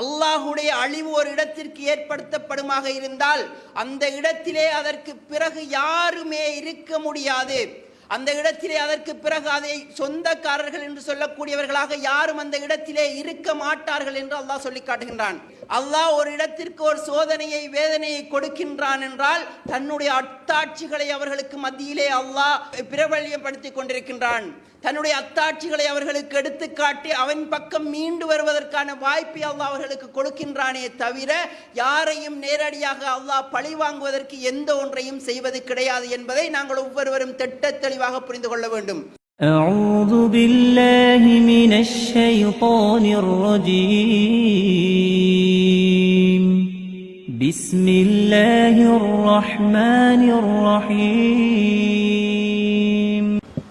அல்லாஹுடைய அழிவு ஒரு இடத்திற்கு ஏற்படுத்தப்படுமாக இருந்தால் அந்த இடத்திலே அதற்கு பிறகு யாருமே இருக்க முடியாது. அந்த இடத்திலே அதற்கு பிறகு அதை சொந்தக்காரர்கள் என்று சொல்லக்கூடியவர்களாக யாரும் அந்த இடத்திலே இருக்க மாட்டார்கள் என்று அல்லாஹ் சொல்லி காட்டுகின்றான். அல்லாஹ் ஒரு இடத்திற்கு ஒரு சோதனையை வேதனையை கொடுக்கின்றான் என்றால் தன்னுடைய அத்தாட்சிகளை அவர்களுக்கு மத்தியிலே அல்லாஹ் பிரபல்யப்படுத்தி கொண்டிருக்கின்றான். தன்னுடைய அத்தாட்சிகளை அவர்களுக்கு எடுத்துக்காட்டி அவன் பக்கம் மீண்டு வருவதற்கான வாய்ப்பை அல்லாஹ் அவர்களுக்கு கொடுக்கின்றானே தவிர யாரையும் நேரடியாக அல்லாஹ் பழி வாங்குவதற்கு எந்த ஒன்றையும் செய்வது கிடையாது என்பதை நாங்கள் ஒவ்வொருவரும் திட்ட தெளிவாக புரிந்து கொள்ள வேண்டும். أعوذ بالله من الشيطان الرجيم. بسم الله الرحمن الرحيم.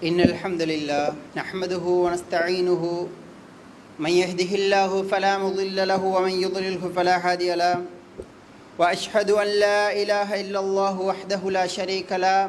إن الحمد لله نحمده ونستعينه. من يهده الله فلا مضل له ومن يضلله فلا هادي له. وأشهد أن لا إله إلا الله وحده لا شريك له.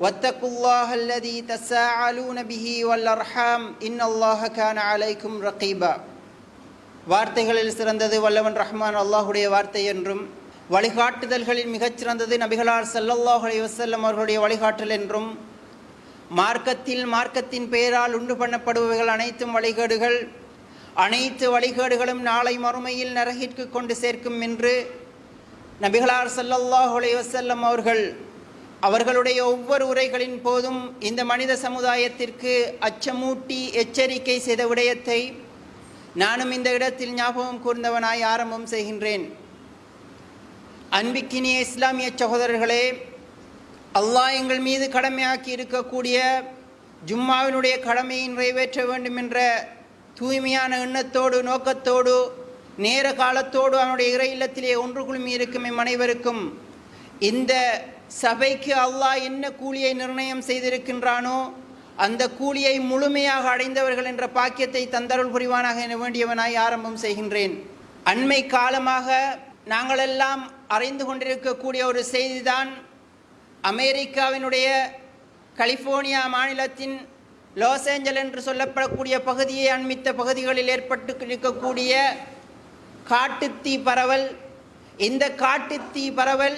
واتقوا الله الذي تساءلون به والأرحام إن الله كان عليكم رقيبا வார்த்தைகளில் சிறந்தது வல்லவன் ரஹ்மான் அல்லாஹுடைய வார்த்தை என்றும் வழிகாட்டுதல்களில் மிகச்சிறந்தது நபிகளார் ஸல்லல்லாஹு அலைஹி வஸல்லம் அவர்களுடைய வழிகாட்டல் என்றும் மார்க்கத்தில் மார்க்கத்தின் பெயரால் உண்டு பண்ணப்படுபவைகள் அனைத்தும் வழிகேடுகள் அனைத்து வழிகேடுகளும் நாளை மறுமையில் நரகிற்கு கொண்டு சேர்க்கும் என்று நபிகளார் ஸல்லல்லாஹு அலைஹி வஸல்லம் அவர்கள் அவர்களுடைய ஒவ்வொரு உரைகளின் போதும் இந்த மனித சமுதாயத்திற்கு அச்சமூட்டி எச்சரிக்கை செய்த விடயத்தை நானும் இந்த இடத்தில் ஞாபகம் கூர்ந்தவனாய் ஆரம்பம் செய்கின்றேன். அன்பிக்கினிய இஸ்லாமிய சகோதரர்களே அல்லாஹ் எங்கள் மீது கடமையாக்கி இருக்கக்கூடிய ஜும்மாவினுடைய கடமையை நிறைவேற்ற வேண்டும் என்ற தூய்மையான எண்ணத்தோடு நோக்கத்தோடு நேர காலத்தோடு அவனுடைய இறை இல்லத்திலே ஒன்று குழுமி இருக்கும் எம் அனைவருக்கும் இந்த சபைக்கு அல்லாஹ் என்ன கூலியை நிர்ணயம் செய்திருக்கின்றானோ அந்த கூலியை முழுமையாக அடைந்தவர்கள் என்ற பாக்கியத்தை தந்தருள் புரிவானாக என வேண்டியவனாய் ஆரம்பம் செய்கின்றேன். அண்மை காலமாக நாங்களெல்லாம் அறிந்து கொண்டிருக்கக்கூடிய ஒரு செய்திதான் அமெரிக்காவினுடைய கலிஃபோர்னியா மாநிலத்தின் லாஸ் ஏஞ்சல் என்று சொல்லப்படக்கூடிய பகுதியை அண்மித்த பகுதிகளில் ஏற்பட்டு இருக்கக்கூடிய காட்டுத்தீ பரவல் இந்த காட்டுத்தீ பரவல்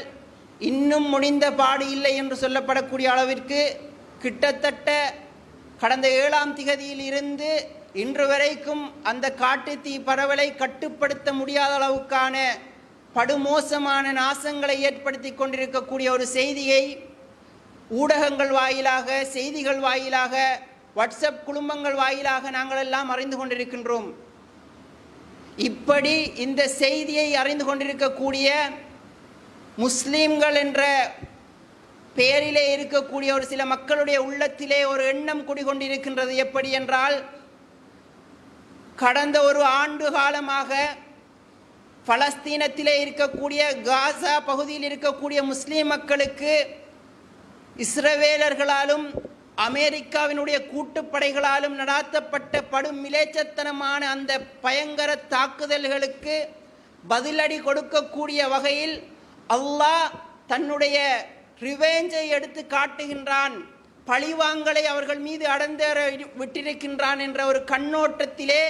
இன்னும் முடிந்த பாடு இல்லை என்று சொல்லப்படக்கூடிய அளவிற்கு கிட்டத்தட்ட கடந்த ஏழாம் திகதியில் இருந்து இன்று வரைக்கும் அந்த காட்டுத்தீ பரவலை கட்டுப்படுத்த முடியாத அளவுக்கான படுமோசமான நாசங்களை ஏற்படுத்தி கொண்டிருக்கக்கூடிய ஒரு செய்தியை ஊடகங்கள் வாயிலாக செய்திகள் வாயிலாக வாட்ஸ்அப் குடும்பங்கள் வாயிலாக நாங்கள் எல்லாம் அறிந்து கொண்டிருக்கின்றோம். இப்படி இந்த செய்தியை அறிந்து கொண்டிருக்கக்கூடிய முஸ்லீம்கள் என்ற பெயரிலே இருக்கக்கூடிய ஒரு சில மக்களுடைய உள்ளத்திலே ஒரு எண்ணம் குடிகொண்டிருக்கின்றது. எப்படி என்றால் கடந்த ஒரு ஆண்டு காலமாக பலஸ்தீனத்திலே இருக்கக்கூடிய காசா பகுதியில் இருக்கக்கூடிய முஸ்லீம் மக்களுக்கு இஸ்ரவேலர்களாலும் அமெரிக்காவினுடைய கூட்டுப்படைகளாலும் நடாத்தப்பட்ட படும் மிலேச்சத்தனமான அந்த பயங்கர தாக்குதல்களுக்கு பதிலடி கொடுக்கக்கூடிய வகையில் அல்லாஹ் தன்னுடைய ரிவேஞ்சை எடுத்து காட்டுகின்றான். பழிவாங்கலை அவர்கள் மீது அடந்தேற விட்டிருக்கின்றான் என்ற ஒரு கண்ணோட்டத்திலே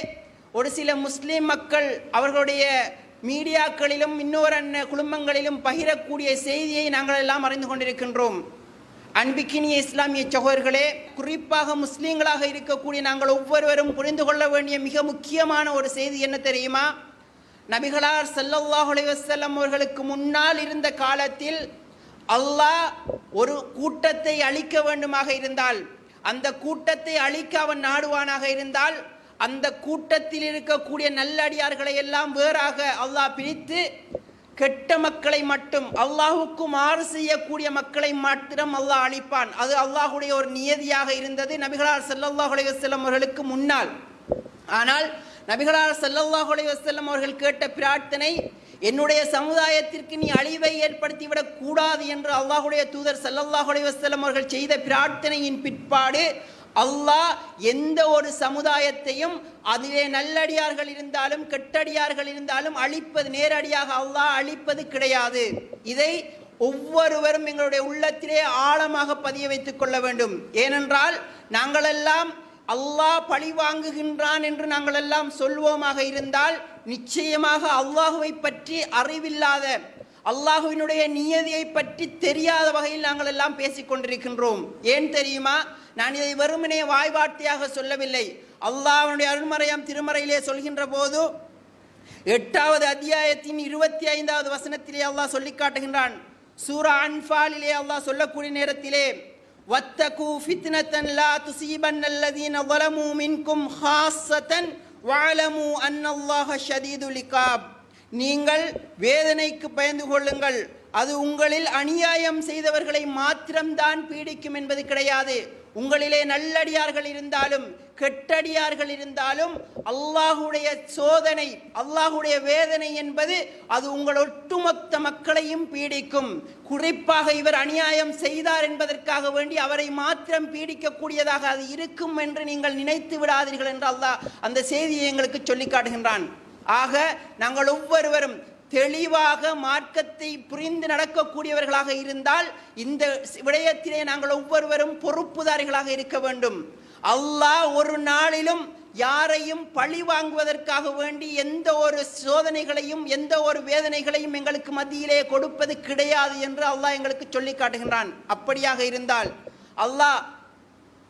ஒரு சில முஸ்லீம் மக்கள் அவர்களுடைய மீடியாக்களிலும் இன்னொரு அன்ன குடும்பங்களிலும் பகிரக்கூடிய செய்தியை நாங்கள் எல்லாம் அறிந்து கொண்டிருக்கின்றோம். அன்பிக்கினிய இஸ்லாமிய சகோதர்களே குறிப்பாக முஸ்லீம்களாக இருக்கக்கூடிய நாங்கள் ஒவ்வொருவரும் புரிந்து கொள்ள வேண்டிய மிக முக்கியமான ஒரு செய்தி என்ன தெரியுமா? நபிகளார் செல்லல்லாஹ் அலைஹி அவர்களுக்கு முன்னால் இருந்த காலத்தில் அல்லாஹ் ஒரு கூட்டத்தை அழிக்க வேண்டுமாக இருந்தால் அந்த கூட்டத்தை அழிக்க அவன் நாடுவானாக இருந்தால் அந்த கூட்டத்தில் இருக்கக்கூடிய நல்லடியார்களை எல்லாம் வேறாக அல்லாஹ் பிரித்து கெட்ட மக்களை மட்டும் அல்லாஹுக்கு மாறு செய்யக்கூடிய மக்களை மாத்திரம் அல்லாஹ் அழிப்பான். அது அல்லாஹுடைய ஒரு நியதியாக இருந்தது நபிகளார் செல்லல்லாஹ் அலைஹி அவர்களுக்கு முன்னால். ஆனால் நபிகளார் சல்லல்லாஹ் அலைஹி அவர்கள் கேட்ட பிரார்த்தனை என்னுடைய சமுதாயத்திற்கு நீ அழிவை ஏற்படுத்திவிடக் கூடாது என்று அல்லாஹுடைய தூதர் சல்லல்லாஹ் அலைஹி அவர்கள் செய்த பிரார்த்தனையின் பிற்பாடு அல்லாஹ் எந்த ஒரு சமுதாயத்தையும் அதிலே நல்லடியார்கள் இருந்தாலும் கெட்டடியார்கள் இருந்தாலும் அழிப்பது நேரடியாக அல்லாஹ் அழிப்பது கிடையாது. இதை ஒவ்வொருவரும் எங்களுடைய உள்ளத்திலே ஆழமாக பதிய வைத்துக் கொள்ள வேண்டும். ஏனென்றால் நாங்களெல்லாம் அல்லாஹ் பழி வாங்குகின்றான் என்று நாங்கள் எல்லாம் சொல்வோமாக இருந்தால் நிச்சயமாக அல்லாஹுவை பற்றி அறிவில்லாத அல்லாஹுவினுடைய நியதியை பற்றி தெரியாத வகையில் நாங்கள் எல்லாம் பேசிக்கொண்டிருக்கின்றோம் ஏன் தெரியுமா? நான் இதை வெறுமனே வாய்வார்த்தையாக சொல்லவில்லை. அல்லாஹ்வுடைய அருள்மறையாம் திருமறையிலே சொல்கின்ற போது எட்டாவது அத்தியாயத்தின் இருபத்தி ஐந்தாவது வசனத்திலே அல்லாஹ் சொல்லி காட்டுகின்றான். சூரா அன்பாலிலே அல்லாஹ் சொல்லக்கூடிய நேரத்திலே வத்தகு ஃபித்னத்தன் லா துசீபன் அல்லதீன வலமு மின்கும் ஹாஸத்தன் வஅலமு அன்னல்லாஹ ஷதீதுல் நீங்கள் வேதனைக்கு பயந்து கொள்ளுங்கள். அது உங்களில் அநியாயம் செய்தவர்களை மாத்திரம்தான் பீடிக்கும் என்பது கிடையாது. உங்களிலே நல்லடியார்கள் இருந்தாலும் கெட்டடியார்கள் இருந்தாலும் அல்லாஹுடைய சோதனை அல்லாஹுடைய வேதனை என்பது அது உங்கள் ஒட்டுமொத்த மக்களையும் பீடிக்கும். குறிப்பாக இவர் அநியாயம் செய்தார் என்பதற்காக வேண்டி அவரை மாத்திரம் பீடிக்கக்கூடியதாக அது இருக்கும் என்று நீங்கள் நினைத்து விடாதீர்கள் என்று அல்லாஹ் அந்த செய்தியை எங்களுக்கு சொல்லி காட்டுகின்றான். ஆக நாங்கள் ஒவ்வொருவரும் தெளிவாக மார்க்கத்தை புரிந்து நடக்கக்கூடியவர்களாக இருந்தால் இந்த விடயத்திலே நாங்கள் ஒவ்வொருவரும் பொறுப்புதாரிகளாக இருக்க வேண்டும். அல்லாஹ் ஒரு நாளிலும் யாரையும் பழி வாங்குவதற்காக வேண்டி எந்த ஒரு சோதனைகளையும் எந்த ஒரு வேதனைகளையும் எங்களுக்கு மத்தியிலே கொடுப்பது கிடையாது என்று அல்லாஹ் எங்களுக்கு சொல்லி காட்டுகின்றான். அப்படியாக இருந்தால் அல்லாஹ்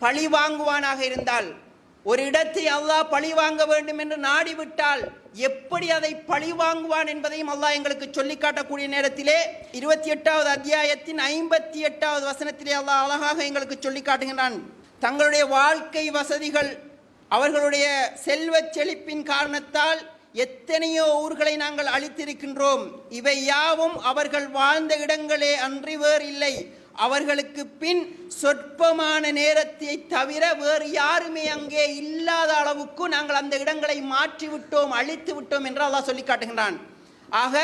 பழி வாங்குவானாக இருந்தால் ஒரு இடத்தை அல்லாஹ் பழி வாங்க வேண்டும் என்று நாடிவிட்டால் எப்படி அதை பழி வாங்குவான் என்பதையும் அல்லாஹ் எங்களுக்கு சொல்லி காட்டக்கூடிய நேரத்திலே இருபத்தி எட்டாவது அத்தியாயத்தின் ஐம்பத்தி எட்டாவது வசனத்திலே அல்லாஹ் அழகாக எங்களுக்கு சொல்லி காட்டுகின்றான். தங்களுடைய வாழ்க்கை வசதிகள் அவர்களுடைய செல்வச் செழிப்பின் காரணத்தால் எத்தனையோ ஊர்களை நாங்கள் அழித்திருக்கின்றோம். இவை யாவும் அவர்கள் வாழ்ந்த இடங்களே அன்றி வேறு இல்லை அவர்களுக்கு பின் சொற்பமான நேரத்தை தவிர வேறு யாருமே அங்கே இல்லாத அளவுக்கு நாங்கள் அந்த இடங்களை மாற்றி விட்டோம் அழித்து விட்டோம் என்று அல்லாஹ் சொல்லி காட்டுகின்றான். ஆக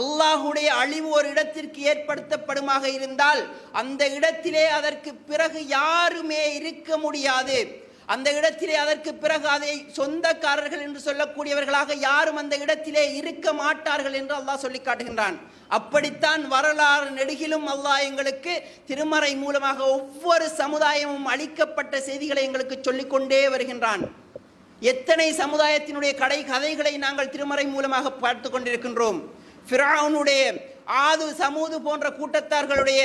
அல்லாஹுடைய அழிவு ஒரு இடத்திற்கு ஏற்படுத்தப்படுமாக இருந்தால் அந்த இடத்திலே அதற்கு பிறகு யாருமே இருக்க முடியாது. அந்த இடத்திலே அதற்கு பிறகு அதை சொந்தக்காரர்கள் என்று சொல்லக்கூடியவர்களாக யாரும் அந்த இடத்திலே இருக்க மாட்டார்கள் என்று அல்லாஹ் சொல்லி காட்டுகின்றான். அப்படித்தான் வரலாறு நெடுகிலும் அல்லாஹ் எங்களுக்கு திருமறை மூலமாக ஒவ்வொரு சமுதாயமும் அளிக்கப்பட்ட செய்திகளை எங்களுக்கு சொல்லிக்கொண்டே வருகின்றான். எத்தனை சமுதாயத்தினுடைய கடை கதைகளை நாங்கள் திருமறை மூலமாக பார்த்து கொண்டிருக்கின்றோம். ஃபிராவுனுடைய ஆது சமூது போன்ற கூட்டத்தார்களுடைய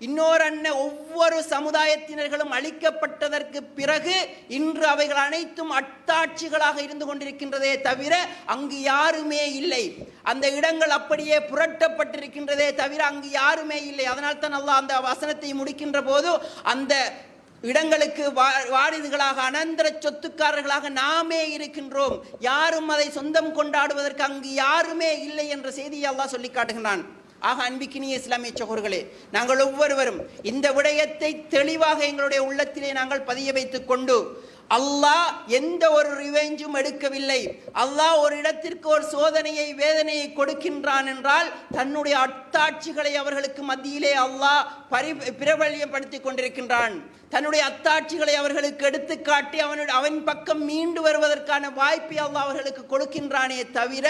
இன்னொரு அண்ணன் ஒவ்வொரு சமுதாயத்தினர்களும் அழிக்கப்பட்டதற்கு பிறகு இன்று அவைகள் அனைத்தும் அட்டாட்சிகளாக இருந்து கொண்டிருக்கின்றதே தவிர அங்கு யாருமே இல்லை. அந்த இடங்கள் அப்படியே புரட்டப்பட்டிருக்கின்றதே தவிர அங்கு யாருமே இல்லை. அதனால் தான் அல்லாஹ் அந்த வசனத்தை முடிக்கின்ற போது அந்த இடங்களுக்கு வா- அனந்தர சொத்துக்காரர்களாக நாமே இருக்கின்றோம். யாரும் அதை சொந்தம் கொண்டாடுவதற்கு அங்கு யாருமே இல்லை என்ற செய்தியை அல்லாஹ் சொல்லி காட்டுகிறான் ஆக அன்பிக்கினிய இஸ்லாமிய சகோர்களே நாங்கள் ஒவ்வொருவரும் இந்த விடயத்தை தெளிவாக எங்களுடைய உள்ளத்திலே நாங்கள் பதிய வைத்துக் கொண்டு அல்லாஹ் எந்த ஒரு ரிவெஞ்சும் எடுக்கவில்லை. அல்லாஹ் ஒரு இடத்திற்கு ஒரு சோதனையை வேதனையை கொடுக்கின்றான் என்றால் தன்னுடைய அத்தாட்சிகளை அவர்களுக்கு மத்தியிலே அல்லாஹ் பரி பிரபல்யப்படுத்திக் கொண்டிருக்கின்றான். தன்னுடைய அத்தாட்சிகளை அவர்களுக்கு எடுத்துக்காட்டி அவனுடைய அவன் பக்கம் மீண்டு வருவதற்கான வாய்ப்பை அல்லாஹ் அவர்களுக்கு கொடுக்கின்றானே தவிர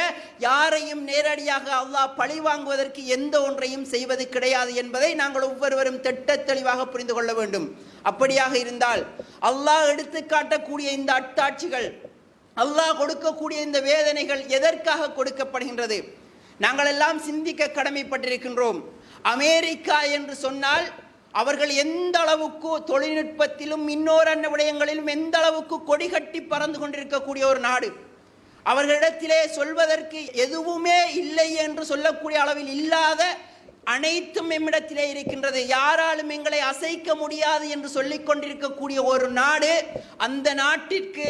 யாரையும் நேரடியாக அல்லாஹ் பழி வாங்குவதற்கு எந்த ஒன்றையும் செய்வது கிடையாது என்பதை நாங்கள் ஒவ்வொருவரும் திட்ட தெளிவாக புரிந்து கொள்ள வேண்டும். அப்படியாக இருந்தால் அல்லாஹ் எடுத்து காட்டக்கூடிய இந்த அட்டாட்சிகள் அல்லாஹ் கொடுக்கக்கூடிய இந்த வேதனைகள் எதற்காக கொடுக்கப்படுகின்றது? நாங்கள் எல்லாம் சிந்திக்க கடமைப்பட்டிருக்கின்றோம். அமெரிக்கா என்று சொன்னால் அவர்கள் எந்த அளவுக்கு தொழில்நுட்பத்திலும் இன்னொரு அன்ன விடயங்களிலும் எந்த அளவுக்கு கொடி கட்டி பறந்து கொண்டிருக்கக்கூடிய ஒரு நாடு. அவர்களிடத்திலே சொல்வதற்கு எதுவுமே இல்லை என்று சொல்லக்கூடிய அளவில் இல்லாத அனைத்தும் எம்மிடத்திலே இருக்கின்றது. யாராலும் எங்களை அசைக்க முடியாது என்று சொல்லிக் கொண்டிருக்கக்கூடிய ஒரு நாடு அந்த நாட்டிற்கு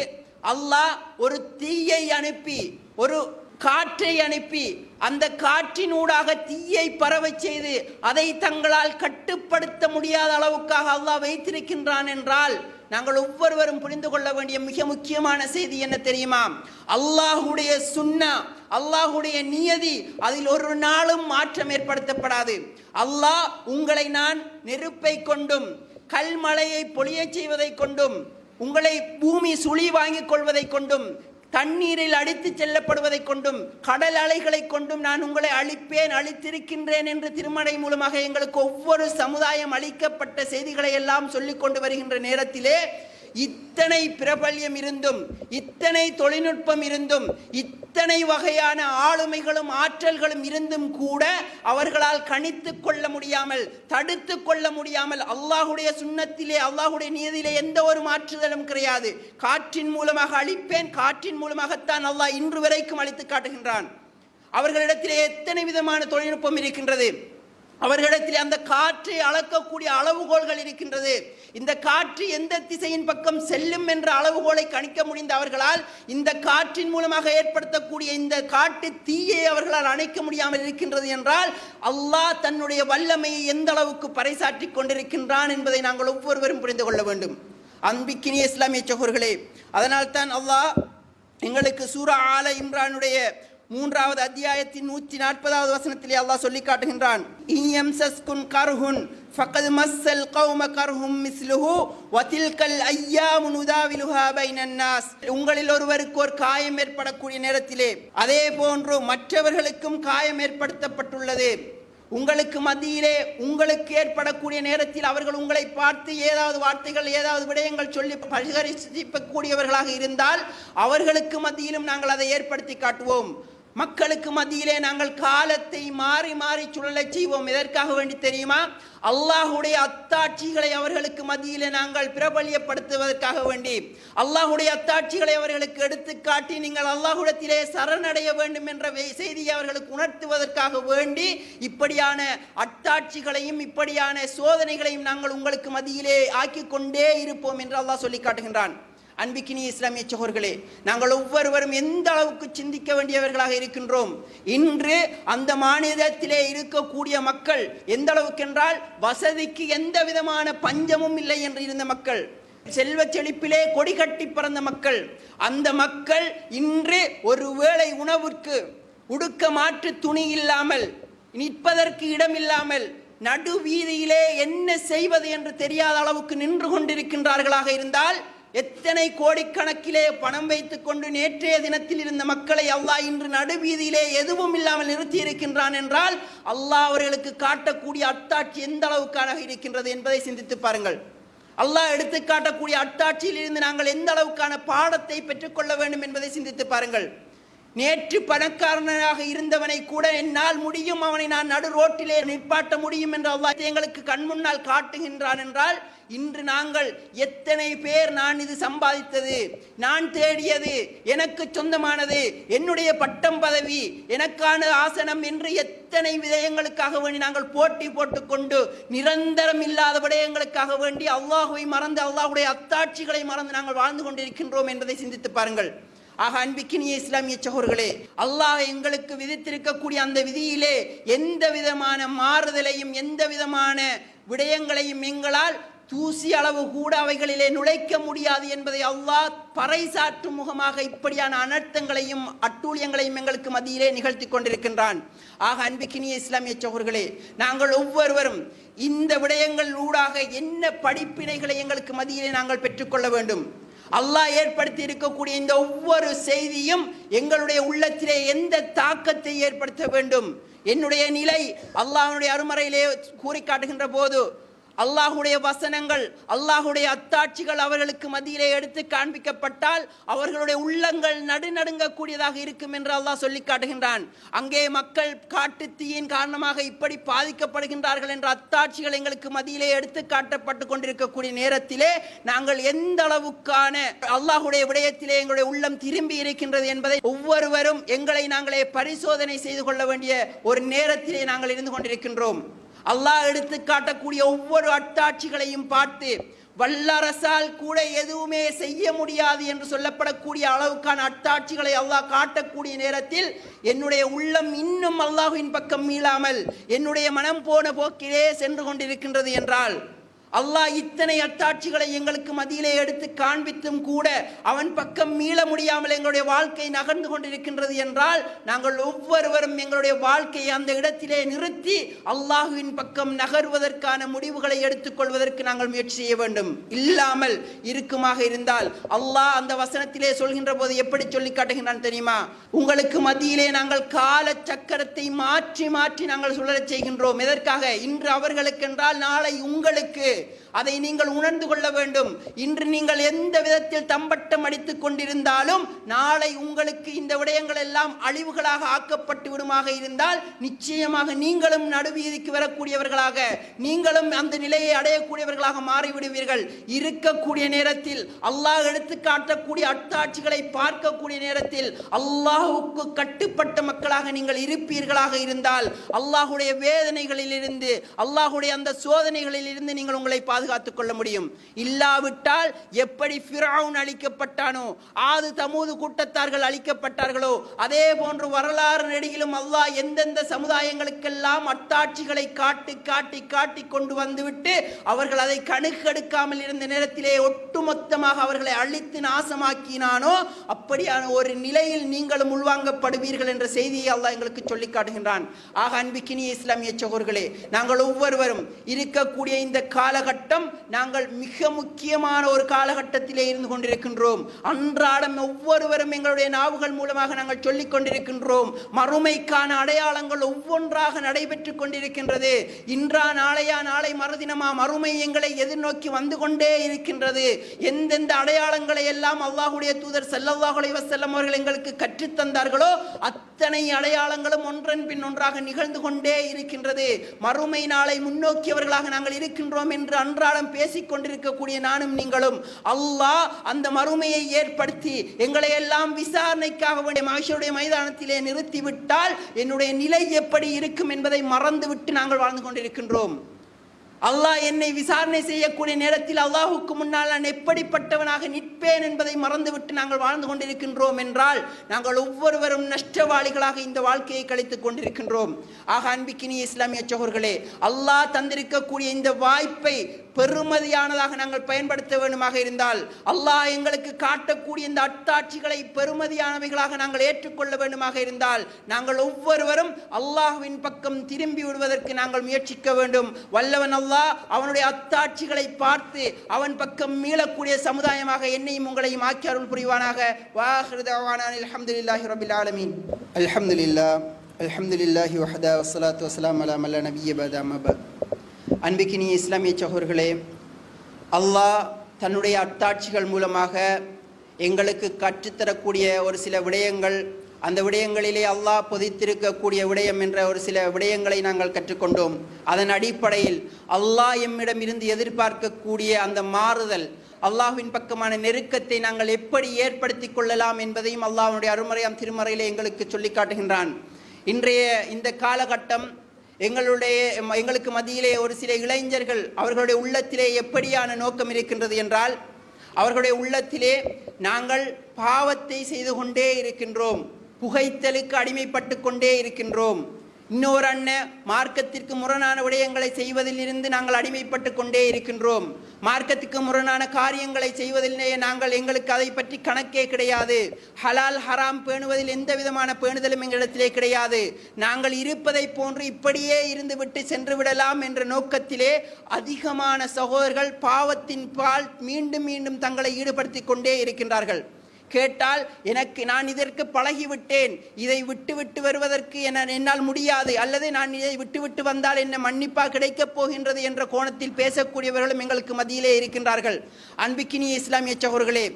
அல்லாஹ் ஒரு தீயை அனுப்பி ஒரு காற்றை அனுப்பி அந்த காற்றினூடாக தீயை பரவச் செய்து அதை தங்களால் கட்டுப்படுத்த முடியாத அளவுக்காக அல்லாஹ் வைத்திருக்கின்றான் என்றால் நாங்கள் ஒவ்வொருவரும் புரிந்து கொள்ள வேண்டிய மிக முக்கியமான செய்தி என்ன தெரியுமா? அல்லாஹுடைய சுண்ணா அல்லாஹுடைய நியதி அதில் ஒரு நாளும் மாற்றம் ஏற்படுத்தப்படாது. அல்லாஹ் உங்களை நான் நெருப்பை கொண்டும் கல்மலையை பொழியச் செய்வதைக் கொண்டும் உங்களை பூமி சுழி வாங்கிக் கொள்வதைக் கொண்டும் தண்ணீரில் அடித்துச் செல்லப்படுவதைக் கொண்டும் கடல் அலைகளை கொண்டும் நான் உங்களை அழிப்பேன் அழித்திருக்கின்றேன் என்று திருமணை மூலமாக எங்களுக்கு ஒவ்வொரு சமுதாயம் அளிக்கப்பட்ட செய்திகளை எல்லாம் சொல்லிக் கொண்டு வருகின்ற நேரத்திலே இத்தனை பிரபல்யம் இருந்தும் இத்தனை தொழில்நுட்பம் இருந்தும் இத்தனை வகையான ஆளுமைகளும் ஆற்றல்களும் இருந்தும் கூட அவர்களால் கணித்து கொள்ள முடியாமல் தடுத்து கொள்ள முடியாமல் அல்லாஹுடைய சுண்ணத்திலே அல்லாஹுடைய நியதியிலே எந்த ஒரு மாற்றுதலும் கிடையாது. காற்றின் மூலமாக அழிப்பேன் காற்றின் மூலமாகத்தான் அல்லாஹ் இன்று வரைக்கும் அழித்து காட்டுகின்றான். அவர்களிடத்திலே எத்தனை விதமான தொழில்நுட்பம் இருக்கின்றது? அவர்களிடத்தில் அந்த காற்றை அளக்கக்கூடிய அளவுகோல்கள் இருக்கின்றது. இந்த காற்று எந்த திசையின் பக்கம் செல்லும் என்ற அளவுகோலை கணிக்க முடிந்த அவர்களால் இந்த காற்றின் மூலமாக ஏற்படுத்தக்கூடிய இந்த காட்டு தீயை அவர்களால் அணைக்க முடியாமல் இருக்கின்றது என்றால் அல்லாஹ் தன்னுடைய வல்லமையை எந்த அளவுக்கு பறைசாற்றிக் கொண்டிருக்கின்றான் என்பதை நாங்கள் ஒவ்வொருவரும் புரிந்து கொள்ள வேண்டும். அன்பிக்கினிய இஸ்லாமிய சகோர்களே அதனால் தான் அல்லாஹ் எங்களுக்கு சூரா ஆல இம்ரானுடைய மூன்றாவது அத்தியாயத்தின் நூற்றி நாற்பதாவது வசனத்திலே அல்லாஹ் சொல்லி காட்டுகின்றான். இயம்சஸ்குன் கர்ஹுன் ஃபக்கத் மஸ்ஸல் கௌம கர்ஹும் மிஸ்லுஹு வதில்கல் ஐயாமு நுதாவிலுஹா பைனன் உங்களில் ஒருவருக்கு ஒரு காயம் ஏற்படக்கூடிய நேரத்திலே அதே போன்று மற்றவர்களுக்கும் காயம் ஏற்படுத்தப்பட்டுள்ளது. உங்களுக்கு மத்தியிலே உங்களுக்கு ஏற்படக்கூடிய நேரத்தில் அவர்கள் உங்களை பார்த்து ஏதாவது வார்த்தைகள் ஏதாவது விடயங்கள் சொல்லி பரிகரிக்கக்கூடியவர்களாக இருந்தால் அவர்களுக்கு மத்தியிலும் நாங்கள் அதை ஏற்படுத்தி காட்டுவோம். மக்களுக்கு மத்தியிலே நாங்கள் காலத்தை மாறி மாறி சுழலச் செய்வோம். எதற்காக வேண்டி தெரியுமா? அல்லாஹுடைய அத்தாட்சிகளை அவர்களுக்கு மத்தியிலே நாங்கள் பிரபல்யப்படுத்துவதற்காக வேண்டி. அல்லாஹுடைய அத்தாட்சிகளை அவர்களுக்கு எடுத்து காட்டி நீங்கள் அல்லாஹுடத்திலே சரணடைய வேண்டும் என்ற வே- செய்தியை அவர்களுக்கு உணர்த்துவதற்காக வேண்டி இப்படியான அத்தாட்சிகளையும் இப்படியான சோதனைகளையும் நாங்கள் உங்களுக்கு மத்தியிலே ஆக்கி கொண்டே இருப்போம் என்று அல்லாஹ் சொல்லி காட்டுகின்றான். அன்பிக்கினி இஸ்லாமிய சகோர்களே நாங்கள் ஒவ்வொருவரும் எந்த அளவுக்கு சிந்திக்க வேண்டியவர்களாக இருக்கின்றோம்? இன்று அந்த மாநிலத்திலே இருக்கக்கூடிய மக்கள் எந்த அளவுக்கு என்றால் வசதிக்கு எந்த விதமான பஞ்சமும் இல்லை என்று இருந்த மக்கள் செல்வ செழிப்பிலே கொடி கட்டி பிறந்த மக்கள் அந்த மக்கள் இன்று ஒரு வேளை உணவிற்கு உடுக்க மாற்று துணி இல்லாமல் நிற்பதற்கு இடம் இல்லாமல் நடு வீதியிலே என்ன செய்வது என்று தெரியாத அளவுக்கு நின்று கொண்டிருக்கின்றார்களாக இருந்தால் எத்தனை கோடிக்கணக்கிலே பணம் வைத்துக்கொண்டு நேற்றைய தினத்தில் இருந்த மக்களை அல்லாஹ் இன்று நடுவீதியிலே எதுவும் இல்லாமல் நிறுத்தி இருக்கின்றான் என்றால் அல்லாஹ் அவர்களுக்கு காட்டக்கூடிய அத்தாட்சி எந்த அளவுக்காக இருக்கின்றது என்பதை சிந்தித்து பாருங்கள். அல்லாஹ் எடுத்து காட்டக்கூடிய அத்தாட்சியில் இருந்து நாங்கள் எந்த அளவுக்கான பாடத்தை பெற்றுக்கொள்ள வேண்டும் என்பதை சிந்தித்து பாருங்கள். நேற்று பணக்காரனாக இருந்தவனை கூட என்னால் முடியும். அவனை நான் நடு ரோட்டிலே நிப்பாட்ட முடியும் என்று அல்லாஹ் எங்களுக்கு கண் முன்னால் காட்டுகின்றான் என்றால் இன்று நாங்கள் எத்தனை பேர் நான் இது சம்பாதித்தது நான் தேடியது எனக்கு சொந்தமானது என்னுடைய பட்டம் பதவி எனக்கான ஆசனம் என்று எத்தனை விதயங்களுக்காக வேண்டி நாங்கள் போட்டி போட்டுக்கொண்டு நிரந்தரம் இல்லாத விடயங்களுக்காக வேண்டி அல்லாஹுவை மறந்து அல்லாஹுடைய அத்தாட்சிகளை மறந்து நாங்கள் வாழ்ந்து கொண்டிருக்கின்றோம் என்பதை சிந்தித்து பாருங்கள். ஆக அன்பிக்கினிய இஸ்லாமிய சகோர்களே அல்லாஹ் எங்களுக்கு விதித்திருக்கக்கூடிய அந்த விதியிலே எந்த விதமான மாறுதலையும் எந்த விதமான விடயங்களையும் எங்களால் தூசி அளவு கூட அவைகளிலே நுழைக்க முடியாது என்பதை அல்லாஹ் பறைசாற்றும் முகமாக இப்படியான அனர்த்தங்களையும் அட்டூழியங்களையும் எங்களுக்கு மத்தியிலே நிகழ்த்தி கொண்டிருக்கின்றான். ஆக அன்பிக்கினிய இஸ்லாமிய சகோர்களே நாங்கள் ஒவ்வொருவரும் இந்த விடயங்கள் ஊடாக என்ன படிப்பினைகளை எங்களுக்கு மத்தியிலே நாங்கள் பெற்றுக்கொள்ள வேண்டும்? அல்லாஹ் ஏற்படுத்தி இருக்கக்கூடிய இந்த ஒவ்வொரு செய்தியும் எங்களுடைய உள்ளத்திலே எந்த தாக்கத்தை ஏற்படுத்த வேண்டும்? என்னுடைய நிலை அல்லாஹனுடைய அருமறையிலே கூறி காட்டுகின்ற போது அல்லாஹுடைய வசனங்கள் அல்லாஹுடைய அத்தாட்சிகள் அவர்களுக்கு மத்தியிலே எடுத்து காண்பிக்கப்பட்டால் அவர்களுடைய உள்ளங்கள் நடுநடுங்கக்கூடியதாக இருக்கும் என்று அல்லாஹ் சொல்லி காட்டுகின்றான். அங்கே மக்கள் காட்டு தீயின் காரணமாக இப்படி பாதிக்கப்படுகின்றார்கள் என்ற அத்தாட்சிகள் எங்களுக்கு மத்தியிலே எடுத்து காட்டப்பட்டு கொண்டிருக்கக்கூடிய நேரத்திலே நாங்கள் எந்த அளவுக்கான அல்லாஹுடைய விடயத்திலே எங்களுடைய உள்ளம் திரும்பி இருக்கின்றது என்பதை ஒவ்வொருவரும் எங்களை நாங்களே பரிசோதனை செய்து கொள்ள வேண்டிய ஒரு நேரத்திலே நாங்கள் இருந்து கொண்டிருக்கின்றோம். அல்லாஹ் எடுத்து காட்டக்கூடிய ஒவ்வொரு அட்டாட்சிகளையும் பார்த்து வல்லரசால் கூட எதுவுமே செய்ய முடியாது என்று சொல்லப்படக்கூடிய அளவுக்கான அட்டாட்சிகளை அல்லாஹ் காட்டக்கூடிய நேரத்தில் என்னுடைய உள்ளம் இன்னும் அல்லாஹுவின் பக்கம் மீளாமல் என்னுடைய மனம் போன போக்கிலே சென்று கொண்டிருக்கின்றது என்றால் அல்லாஹ் இத்தனை அத்தாட்சிகளை எங்களுக்கு மதியிலே எடுத்து காண்பித்தும் கூட அவன் பக்கம் மீள முடியாமல் எங்களுடைய வாழ்க்கை நகர்ந்து கொண்டிருக்கின்றது என்றால் நாங்கள் ஒவ்வொருவரும் எங்களுடைய வாழ்க்கையை அந்த இடத்திலே நிறுத்தி அல்லாஹுவின் பக்கம் நகர்வதற்கான முடிவுகளை எடுத்துக்கொள்வதற்கு நாங்கள் முயற்சி செய்ய வேண்டும். இல்லாமல் இருக்குமாக இருந்தால் அல்லாஹ் அந்த வசனத்திலே சொல்கின்ற போது எப்படி சொல்லி காட்டுகின்றான் தெரியுமா? உங்களுக்கு மத்தியிலே நாங்கள் கால சக்கரத்தை மாற்றி மாற்றி நாங்கள் சுழலச் செய்கின்றோம். எதற்காக? இன்று அவர்களுக்கென்றால் நாளை உங்களுக்கு அதை நீங்கள் உணர்ந்து கொள்ள வேண்டும். இன்று நீங்கள் எந்த விதத்தில் தம்பட்டம் அடித்துக் கொண்டிருந்தாலும் நாளை உங்களுக்கு இந்த விடயங்கள் எல்லாம் அழிவுகளாக ஆக்கப்பட்டு விடுமாக இருந்தால் நிச்சயமாக நீங்களும் நடுவீதிக்கு வரக்கூடியவர்களாக நீங்களும் அந்த நிலையை அடையக்கூடியவர்களாக மாறிவிடுவீர்கள். இருக்கக்கூடிய நேரத்தில் அல்லாஹ் எடுத்து காட்டக்கூடிய அட்டாட்சிகளை பார்க்கக்கூடிய நேரத்தில் அல்லாஹுக்கு கட்டுப்பட்ட மக்களாக நீங்கள் இருப்பீர்களாக இருந்தால் அல்லாஹுடைய வேதனைகளில் இருந்து அல்லாஹுடைய அந்த சோதனைகளில் இருந்து நீங்கள் உங்களை பாதுகாத்துக் கொள்ள முடியும். இல்லாவிட்டால் எப்படி ஃபிரௌன் அழிக்கப்பட்டானோ ஆது தமூது கூட்டத்தார்கள் அழிக்கப்பட்டார்களோ அதே போன்று வரலாறு நெடுகிலும் அல்லாஹ் எந்தெந்த சமுதாயங்களுக்கெல்லாம் அத்தாட்சிகளை காட்டி காட்டி காட்டி கொண்டு வந்துவிட்டு அவர்கள் அதை கணுக்கெடுக்காமல் இருந்த நேரத்திலே ஒட்டுமொத்தமாக அவர்களை அழித்து நாசமாக்கினானோ அப்படியான ஒரு நிலையில் நீங்களும் உள்வாங்கப்படுவீர்கள் என்ற செய்தியை அல்லாஹ் எங்களுக்கு சொல்லி காட்டுகின்றான். ஆக அன்பிக்கினி இஸ்லாமிய சகோர்களே நாங்கள் ஒவ்வொருவரும் இருக்கக்கூடிய இந்த கால காலகட்டம் நாங்கள் மிக முக்கியமான ஒரு காலகட்டத்திலே இருந்து கொண்டிருக்கின்றோம். அன்றாடம் ஒவ்வொருவரும் எங்களுடைய நாவுகள் மூலமாக நாங்கள் சொல்லிக் கொண்டிருக்கின்றோம். மறுமைக்கான அடையாளங்கள் ஒவ்வொன்றாக நடைபெற்றுக் கொண்டிருக்கின்றது. இன்றா நாளையா நாளை மறுதினமா மறுமை எங்களை எதிர்நோக்கி வந்து கொண்டே இருக்கின்றது. எந்தெந்த அடையாளங்களை எல்லாம் அல்லாஹுடைய தூதர் ஸல்லல்லாஹு அலைஹி அவர்கள் எங்களுக்கு கற்றுத்தந்தார்களோ அத்தனை அடையாளங்களும் ஒன்றன் பின் ஒன்றாக நிகழ்ந்து கொண்டே இருக்கின்றது. மறுமை நாளை முன்னோக்கியவர்களாக நாங்கள் இருக்கின்றோம் என்று அன்றாடம் பேசிக் கொண்டிருக்கக்கூடிய நானும் நீங்களும். அல்லாஹ் அந்த மறுமையை ஏற்படுத்தி எங்களை எல்லாம் விசாரணைக்காக வேண்டிய மகிழ்ச்சியுடைய மைதானத்திலே நிறுத்திவிட்டால் என்னுடைய நிலை எப்படி இருக்கும் என்பதை மறந்துவிட்டு நாங்கள் வாழ்ந்து கொண்டிருக்கின்றோம். அல்லாஹ் என்னை விசாரணை செய்யக்கூடிய நேரத்தில் அல்லாஹுக்கு முன்னால் நான் எப்படிப்பட்டவனாக நிற்பேன் என்பதை மறந்துவிட்டு நாங்கள் வாழ்ந்து கொண்டிருக்கின்றோம் என்றால் நாங்கள் ஒவ்வொருவரும் நஷ்டவாளிகளாக இந்த வாழ்க்கையை கழித்துக் கொண்டிருக்கின்றோம். ஆக அன்பிக்கினி இஸ்லாமிய சகோர்களே அல்லாஹ் தந்திருக்கக்கூடிய இந்த வாய்ப்பை பெருமதியானதாக நாங்கள் பயன்படுத்த வேண்டுமாக இருந்தால் அல்லாஹ் எங்களுக்கு காட்டக்கூடிய இந்த அத்தாட்சிகளை பெருமதியானவைகளாக நாங்கள் ஏற்றுக்கொள்ள வேண்டுமாக இருந்தால் நாங்கள் ஒவ்வொருவரும் அல்லாஹ்வின் பக்கம் திரும்பி விடுவதற்கு நாங்கள் முயற்சிக்க வேண்டும். வல்லவன் அல்லாஹ் அவனுடைய அத்தாட்சிகளை பார்த்து அவன் பக்கம் மீளக்கூடிய சமுதாயமாக என்னையும் உங்களையும் ஆக்கி அருள் புரிவானாக. வாஹிருதவானான் அல்ஹம்துலில்லாஹி ரபில் ஆலமீன். அல்ஹம்துலில்லாஹ் அல்ஹம்துலில்லாஹி வஹதா வஸ்ஸலாத்து வஸ்ஸலாம் அலா மல்ல நபிய பதா மப அன்பிக்கினி இஸ்லாமிய சகோர்களே அல்லாஹ் தன்னுடைய அத்தாட்சிகள் மூலமாக எங்களுக்கு கற்றுத்தரக்கூடிய ஒரு சில விடயங்கள் அந்த விடயங்களிலே அல்லாஹ் பொதித்திருக்கக்கூடிய விடயம் என்ற ஒரு சில விடயங்களை நாங்கள் கற்றுக்கொண்டோம். அதன் அடிப்படையில் அல்லாஹ் எம்மிடம் இருந்து எதிர்பார்க்கக்கூடிய அந்த மாறுதல் அல்லாஹுவின் பக்கமான நெருக்கத்தை நாங்கள் எப்படி ஏற்படுத்திக் கொள்ளலாம் என்பதையும் அல்லாஹனுடைய அருமறையாம் திருமறையிலே எங்களுக்கு சொல்லி காட்டுகின்றான். இன்றைய இந்த காலகட்டம் எங்களுடைய எங்களுக்கு மத்தியிலே ஒரு சில இளைஞர்கள் அவர்களுடைய உள்ளத்திலே எப்படியான நோக்கம் இருக்கின்றது என்றால் அவர்களுடைய உள்ளத்திலே நாங்கள் பாவத்தை செய்து கொண்டே இருக்கின்றோம். புகைத்தலுக்கு அடிமைப்பட்டு கொண்டே இருக்கின்றோம். இன்னொரு அண்ணன் மார்க்கத்திற்கு முரணான விடயங்களை செய்வதில் இருந்து நாங்கள் அடிமைப்பட்டு கொண்டே இருக்கின்றோம். மார்க்கத்துக்கு முரணான காரியங்களை செய்வதிலே நாங்கள் எங்களுக்கு அதை பற்றி கணக்கே கிடையாது. ஹலால் ஹராம் பேணுவதில் எந்த விதமான பேணுதலும் எங்களிடத்திலே கிடையாது. நாங்கள் இருப்பதை போன்று இப்படியே இருந்து விட்டு சென்று விடலாம் என்ற நோக்கத்திலே அதிகமான சகோதரர்கள் பாவத்தின் பால் மீண்டும் மீண்டும் தங்களை ஈடுபடுத்தி கொண்டே இருக்கின்றார்கள். கேட்டால் எனக்கு நான் இதற்கு பழகிவிட்டேன். இதை விட்டுவிட்டு வருவதற்கு என என்னால் முடியாது. அல்லது நான் இதை விட்டு விட்டு வந்தால் என்ன மன்னிப்பா கிடைக்கப் போகின்றது என்ற கோணத்தில் பேசக்கூடியவர்களும் எங்களுக்கு மத்தியிலே இருக்கின்றார்கள். அன்பிக்கினிய இஸ்லாமிய சகோர்களே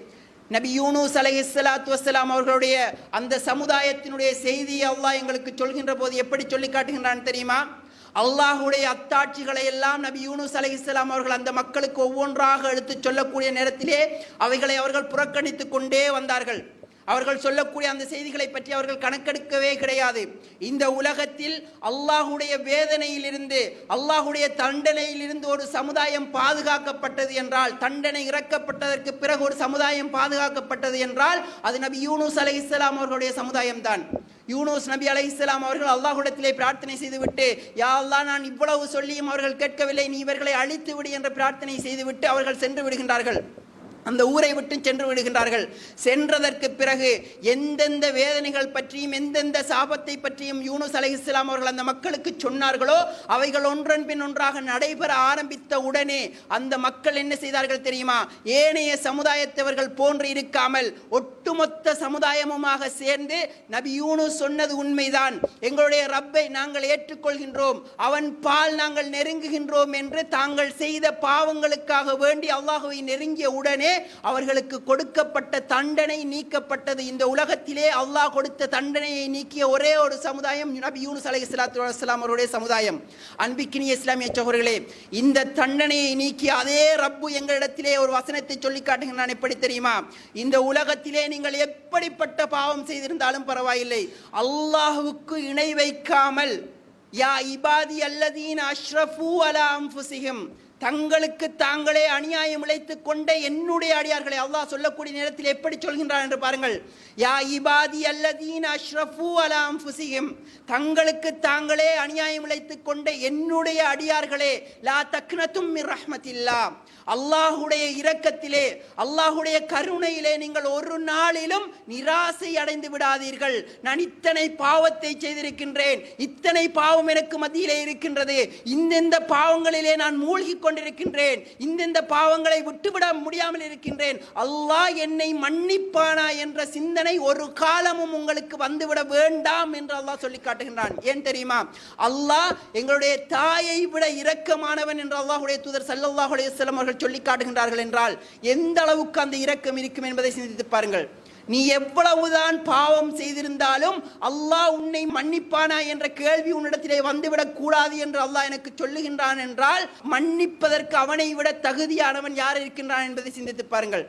நபி யூனூஸ் அலைஹி ஸலாத்து வசலாம் அவர்களுடைய அந்த சமுதாயத்தினுடைய செய்தியை அல்லாஹ் எங்களுக்கு சொல்கின்ற போது எப்படி சொல்லி காட்டுகின்றான் தெரியுமா? அல்லாஹுடைய அத்தாட்சிகளை எல்லாம் நபி யூனுஸ் அலைஹிஸ்ஸலாம் அவர்கள் அந்த மக்களுக்கு ஒவ்வொன்றாக எடுத்துச் சொல்லக்கூடிய நேரத்திலே அவைகளை அவர்கள் புறக்கணித்துக் கொண்டே வந்தார்கள். அவர்கள் சொல்லக்கூடிய அந்த செய்திகளை பற்றி அவர்கள் கணக்கெடுக்கவே கிடையாது. இந்த உலகத்தில் அல்லாஹுடைய வேதனையிலிருந்து அல்லாஹுடைய தண்டனையிலிருந்து ஒரு சமுதாயம் பாதுகாக்கப்பட்டது என்றால் தண்டனை இறக்கப்பட்டதற்கு பிறகு ஒரு சமுதாயம் பாதுகாக்கப்பட்டது என்றால் அது நபி யூனூஸ் அலை இஸ்லாம் அவர்களுடைய சமுதாயம் தான் யூனூஸ் நபி அலை இஸ்லாம் அவர்கள் அல்லாஹுடத்திலே பிரார்த்தனை செய்துவிட்டு யா அல்லா நான் இவ்வளவு சொல்லியும் அவர்கள் கேட்கவில்லை நீ இவர்களை அழித்து விடு என்ற பிரார்த்தனை செய்துவிட்டு அவர்கள் சென்று விடுகின்றார்கள். அந்த ஊரை விட்டு சென்று விடுகின்றார்கள். சென்றதற்கு பிறகு எந்தெந்த வேதனைகள் பற்றியும் எந்தெந்த சாபத்தை பற்றியும் யூனுஸ் அலை இஸ்லாம் அவர்கள் அந்த மக்களுக்கு சொன்னார்களோ அவைகள் ஒன்றன் பின் ஒன்றாக நடைபெற ஆரம்பித்த உடனே அந்த மக்கள் என்ன செய்தார்கள் தெரியுமா? ஏனைய சமுதாயத்தவர்கள் போன்று இருக்காமல் ஒட்டுமொத்த சமுதாயமுமாக சேர்ந்து நபி சொன்னது உண்மைதான். எங்களுடைய ரப்பை நாங்கள் ஏற்றுக்கொள்கின்றோம். அவன் பால் நாங்கள் நெருங்குகின்றோம் என்று தாங்கள் செய்த பாவங்களுக்காக வேண்டி அல்லாஹுவை நெருங்கிய உடனே அவர்களுக்கு கொடுக்கப்பட்ட தண்டனை நீக்கப்பட்டது. இந்த உலகத்திலே அல்லாஹ் கொடுத்த தண்டனையை நீக்கிய ஒரே ஒரு சமுதாயம் நபி யூனுஸ் அலை இஸ்லாத்து அலுவலாம் அவருடைய சமுதாயம். அன்பிக்கினிய இஸ்லாமிய சகோதரர்களே இந்த தண்டனையை நீக்கிய அதே ரப்பு எங்களிடத்திலே ஒரு வசனத்தை சொல்லி காட்டுகிறான் எப்படி தெரியுமா? இந்த உலகத்திலே நீங்கள் எப்படிப்பட்ட பாவம் செய்திருந்தாலும் பரவாயில்லை. அல்லாஹுவுக்கு இணை வைக்காமல் யா இபாதி அல்லதீன் அஷ்ரஃபு அலா அன்ஃபுசிஹிம் தங்களுக்கு தாங்களே அநியாயம் இழைத்து கொண்ட என்னுடைய அடியார்களை அல்லாஹ் சொல்லக்கூடிய நேரத்தில் எப்படி சொல்கின்றார் என்று பாருங்கள். யா இபாதி அல்லதீன் அஷ்ரஃபு அலாம் ஃபுசிஹிம் தங்களுக்கு தாங்களே அநியாயம் இழைத்து கொண்ட என்னுடைய அடியார்களே லா தக்னத்தும் மிர் ரஹ்மத்தில்லா அல்லாஹுடைய இரக்கத்திலே அல்லாஹுடைய கருணையிலே நீங்கள் ஒரு நாளிலும் நிராசை அடைந்து விடாதீர்கள். நான் இத்தனை பாவத்தை செய்திருக்கின்றேன் இத்தனை பாவம் எனக்கு மத்தியிலே இருக்கின்றது. இந்தெந்த பாவங்களிலே நான் மூழ்கி கொண்டிருக்கின்றேன். இந்தெந்த பாவங்களை விட்டுவிட முடியாமல் இருக்கின்றேன். அல்லாஹ் என்னை மன்னிப்பானா என்ற சிந்தனை ஒரு காலமும் உங்களுக்கு வந்துவிட வேண்டாம் என்று அல்லாஹ் சொல்லி காட்டுகின்றான். ஏன் தெரியுமா? அல்லாஹ் எங்களுடைய தாயை விட இரக்கமானவன் என்று அல்லாஹுடைய தூதர் சல்லல்லாஹு அலைஹி அவர்கள் சொல்லி காட்டுகின்றார்கள் என்றால் எந்த அளவுக்கு அந்த இரக்கம் இருக்கும் என்பதை சிந்தித்து பாருங்கள். நீ எவ்வளவுதான் பாவம் செய்திருந்தாலும் அல்லாஹ் உன்னை மன்னிப்பானா என்ற கேள்வி உன்னிடத்திலே வந்துவிடக் கூடாது என்று அல்லாஹ் எனக்கு சொல்லுகின்றான் என்றால் மன்னிப்பதற்கு அவனை விட தகுதியானவன் யார் இருக்கின்றான் என்பதை சிந்தித்து பாருங்கள்.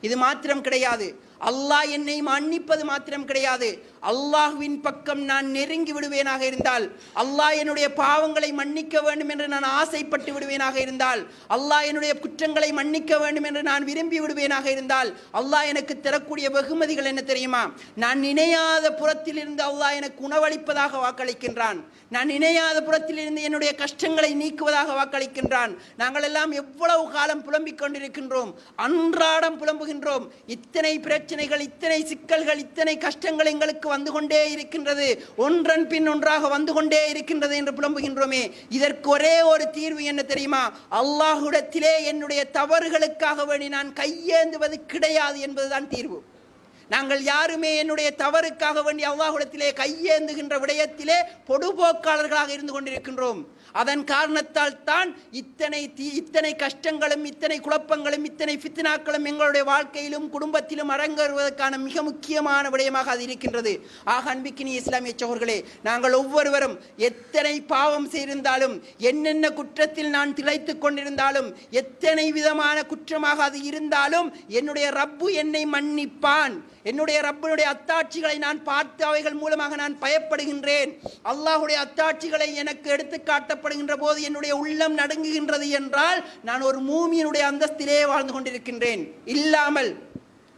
இது மாத்திரம் கிடையாது. அல்லாஹ் என்னை மன்னிப்பது மாத்திரம் கிடையாது. அல்லாஹ்வின் பக்கம் நான் நெருங்கி விடுவேனாக இருந்தால் அல்லாஹ் என்னுடைய பாவங்களை மன்னிக்க வேண்டும் என்று நான் ஆசைப்பட்டு விடுவேனாக இருந்தால் அல்லாஹ் என்னுடைய குற்றங்களை மன்னிக்க வேண்டும் என்று நான் விரும்பி விடுவேனாக இருந்தால் அல்லாஹ் எனக்கு தரக்கூடிய வெகுமதிகள் என்ன தெரியுமா? நான் நினையாத புறத்திலிருந்து அல்லாஹ் எனக்கு உணவளிப்பதாக வாக்களிக்கின்றான். நான் நினையாத புறத்திலிருந்து என்னுடைய கஷ்டங்களை நீக்குவதாக வாக்களிக்கின்றான். நாங்கள் எல்லாம் எவ்வளவு காலம் புலம்பிக் கொண்டிருக்கின்றோம் அன்றாடம் புலம்புகின்றோம். இத்தனை பிரச்சனைகள் இத்தனை சிக்கல்கள் இத்தனை கஷ்டங்கள் எங்களுக்கு வந்து கொண்டே இருக்கின்றது. ஒன்றன் பின் ஒன்றாக வந்து கொண்டே இருக்கின்றது என்று புலம்புகின்றோமே. இதற்கு ஒரே ஒரு தீர்வு என்ன தெரியுமா? அல்லாஹுடத்திலே என்னுடைய தவறுகளுக்காக வேண்டி நான் கையேந்துவது கிடையாது என்பதுதான் தீர்வு. நாங்கள் யாருமே என்னுடைய தவறுக்காக வேண்டி அல்லாஹுடத்திலே கையேந்துகின்ற விடயத்திலே பொடுபோக்காளர்களாக இருந்து கொண்டிருக்கின்றோம். அதன் காரணத்தால் தான் இத்தனை தீ இத்தனை கஷ்டங்களும் இத்தனை குழப்பங்களும் இத்தனை ஃபித்னாக்களும் எங்களுடைய வாழ்க்கையிலும் குடும்பத்திலும் அரங்கேறுவதற்கான மிக முக்கியமான விடயமாக அது இருக்கின்றது. ஆக அன்பிக்கினி இஸ்லாமிய சோர்களே நாங்கள் ஒவ்வொருவரும் எத்தனை பாவம் செய்திருந்தாலும் என்னென்ன குற்றத்தில் நான் திளைத்து கொண்டிருந்தாலும் எத்தனை விதமான குற்றமாக அது இருந்தாலும் என்னுடைய ரப்பு என்னை மன்னிப்பான். என்னுடைய ரப்பனுடைய அத்தாட்சிகளை நான் பார்த்து அவைகள் மூலமாக நான் பயப்படுகின்றேன். அல்லாஹுடைய அத்தாட்சிகளை எனக்கு எடுத்துக்காட்ட ஏற்படுகின்ற போது என்னுடைய உள்ளம் நடுங்குகின்றது என்றால் நான் ஒரு மூமியினுடைய அந்தஸ்திலே வாழ்ந்து கொண்டிருக்கின்றேன். இல்லாமல்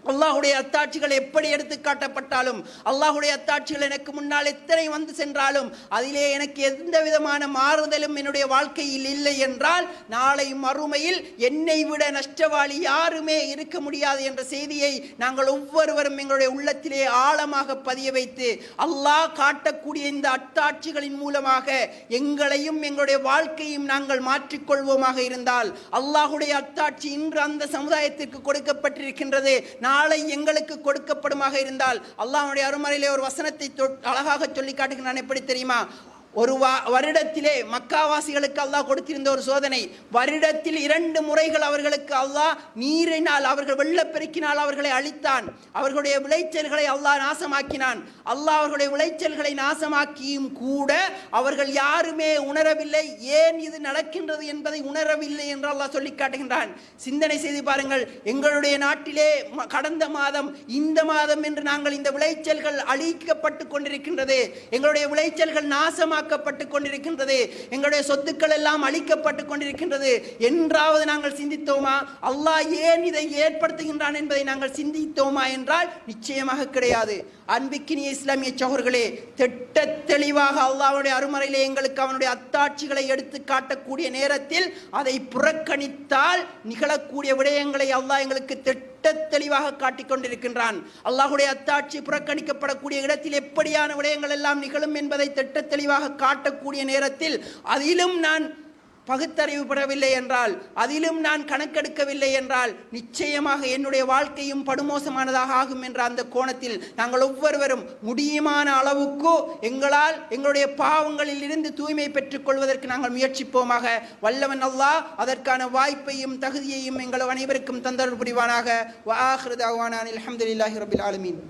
அல்லாஹுடைய அத்தாட்சிகள் எப்படி எடுத்து காட்டப்பட்டாலும் அல்லாஹுடைய அத்தாட்சிகள் எனக்கு முன்னால் எத்தனை வந்து சென்றாலும் அதிலே எனக்கு எந்த விதமான மாறுதலும் என்னுடைய வாழ்க்கையில் இல்லை என்றால் நாளை மறுமையில் என்னை விட நஷ்டவாளி யாருமே இருக்க முடியாது என்ற செய்தியை நாங்கள் ஒவ்வொருவரும் எங்களுடைய உள்ளத்திலே ஆழமாக பதிய வைத்து அல்லாஹ் காட்டக்கூடிய இந்த அத்தாட்சிகளின் மூலமாக எங்களையும் எங்களுடைய வாழ்க்கையும் நாங்கள் மாற்றிக்கொள்வோமாக இருந்தால் அல்லாஹுடைய அத்தாட்சி இன்று அந்த சமுதாயத்திற்கு கொடுக்கப்பட்டிருக்கின்றது. நாளை எங்களுக்கு கொடுக்கப்படுமாக இருந்தால் அல்லாஹ்வுடைய அருமறையிலே ஒரு வசனத்தை அழகாக சொல்லி காட்டுகிறான். எப்படி தெரியுமா? ஒரு வா- வருடத்திலே மக்காவாசிகளுக்கு அல்லாஹ் கொடுத்திருந்த ஒரு சோதனை. வருடத்தில் இரண்டு முறைகள் அவர்களுக்கு அல்லாஹ் நீரினால் அவர்கள் வெள்ளப்பெருக்கினால் அவர்களை அழித்தான். அவர்களுடைய விளைச்சல்களை அல்லாஹ் நாசமாக்கினான். அல்லாஹ் அவர்களுடைய விளைச்சல்களை நாசமாக்கியும் கூட அவர்கள் யாருமே உணரவில்லை. ஏன் இது நடக்கின்றது என்பதை உணரவில்லை என்று அல்லாஹ் சொல்லி காட்டுகின்றான். சிந்தனை செய்து பாருங்கள். எங்களுடைய நாட்டிலே கடந்த மாதம் இந்த மாதம் என்று நாங்கள் இந்த விளைச்சல்கள் அழிக்கப்பட்டு கொண்டிருக்கின்றது. எங்களுடைய விளைச்சல்கள் நாசமாக்கப்பட்டு கொண்டிருக்கின்றது. எங்களுடைய சொத்துக்கள் எல்லாம் அழிக்கப்பட்டு கொண்டிருக்கின்றது. என்றாவது நாங்கள் சிந்தித்தோமா? அல்லாஹ் ஏன் இதை ஏற்படுத்துகின்றான் என்பதை நாங்கள் சிந்தித்தோமா என்றால் நிச்சயமாக கிடையாது. அன்பிக்கினிய இஸ்லாமிய சகோர்களே திட்ட தெளிவாக அல்லாவுடைய அருமறையிலே எங்களுக்கு அவனுடைய அத்தாட்சிகளை எடுத்து காட்டக்கூடிய நேரத்தில் அதை புறக்கணித்தால் நிகழக்கூடிய விடயங்களை அல்லாஹ் எங்களுக்கு திட்ட தெளிவாக காட்டிக் கொண்டிருக்கின்றான் அல்லாஹுடைய அத்தாட்சி புறக்கணிக்கப்படக்கூடிய இடத்தில் எப்படியான விடயங்கள் எல்லாம் நிகழும் என்பதை திட்ட தெளிவாக காட்டக்கூடிய நேரத்தில் அதிலும் நான் பகுத்தறிவு பெறவில்லை என்றால் அதிலும் நான் கணக்கெடுக்கவில்லை என்றால் நிச்சயமாக என்னுடைய வாழ்க்கையும் படுமோசமானதாக ஆகும் என்ற அந்த கோணத்தில் நாங்கள் ஒவ்வொருவரும் முடியுமான அளவுக்கு எங்களால் எங்களுடைய பாவங்களில் இருந்து தூய்மை பெற்றுக் கொள்வதற்கு நாங்கள் முயற்சிப்போமாக. வல்லவன் அல்லாஹ் அதற்கான வாய்ப்பையும் தகுதியையும் எங்கள் அனைவருக்கும் தந்தருள் புரிவானாக. வாஹிருதாவான அல்ஹம்துலில்லாஹி ரபில் ஆலமீன்.